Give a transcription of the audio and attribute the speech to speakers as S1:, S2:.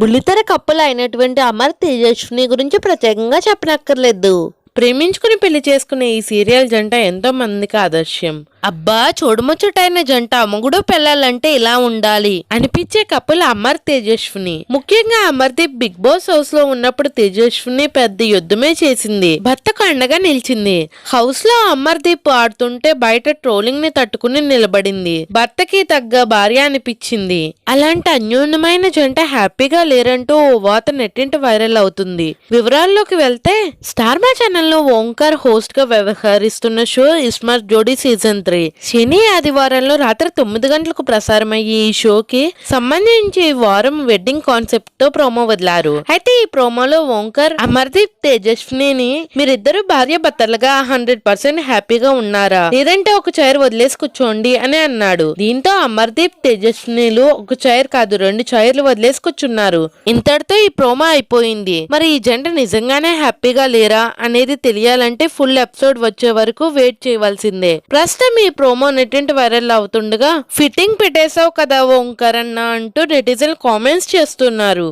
S1: బుల్లితెర కప్పులు అయినటువంటి అమర్ తేజస్విని గురించి ప్రత్యేకంగా చెప్పనక్కర్లేదు.
S2: ప్రేమించుకుని పెళ్ళి చేసుకునే ఈ సీరియల్ జంట ఎంతో మందికి ఆదర్శం
S1: అబ్బా చూడముచ్చటైన జంట మొగుడు పెళ్ళాలంటే ఇలా ఉండాలి
S2: అనిపించే కపుల్ అమర్ తేజస్విని. ముఖ్యంగా అమర్దీప్ బిగ్ బాస్ హౌస్లో ఉన్నప్పుడు తేజస్విని పెద్ద యుద్ధమే చేసింది. భర్తకు అండగా నిలిచింది. హౌస్లో అమర్దీప్ ఆడుతుంటే బయట ట్రోలింగ్ని తట్టుకుని నిలబడింది. భర్తకి తగ్గ భార్య అనిపించింది. అలాంటి అన్యోన్యమైన జంట హ్యాపీగా లేరంటూ ఓ వాత నెట్టింటి వైరల్ అవుతుంది. వివరాల్లోకి వెళ్తే స్టార్ ఛానల్ ఛానల్లో ఓంకార్ హోస్ట్గా వ్యవహరిస్తున్న షో ఇస్మార్ట్ జోడీ సీజన్ త్రీ. శని ఆదివారంలో రాత్రి తొమ్మిది గంటలకు ప్రసారమయ్యే ఈ షోకి సంబంధించి ఈ వారం వెడ్డింగ్ కాన్సెప్ట్తో ప్రోమో వదిలారు. అయితే ఈ ప్రోమోలో ఓంకర్ అమర్దీప్ తేజస్విని మీరిద్దరు భార్య భర్తలుగా హండ్రెడ్ పర్సెంట్ హ్యాపీగా ఉన్నారా? లేదంటే ఒక చైర్ వదిలేసి కూర్చోండి అని అన్నాడు. దీంతో అమర్దీప్ తేజస్వినిలు ఒక చైర్ కాదు రెండు చైర్లు వదిలేసి కూర్చున్నారు. ఇంతటితో ఈ ప్రోమో అయిపోయింది. మరి ఈ జంట నిజంగానే హ్యాపీగా లేరా అనేది తెలియాలంటే ఫుల్ ఎపిసోడ్ వచ్చే వరకు వెయిట్ చేయవలసిందే ప్రస్తుతం ఈ ప్రోమో నెట్టింటి వైరల్ అవుతుండగా ఫిట్టింగ్ పెట్టేశావు కదా ఓంకర్ అన్న అంటూ నెటిజన్ కామెంట్స్ చేస్తున్నారు.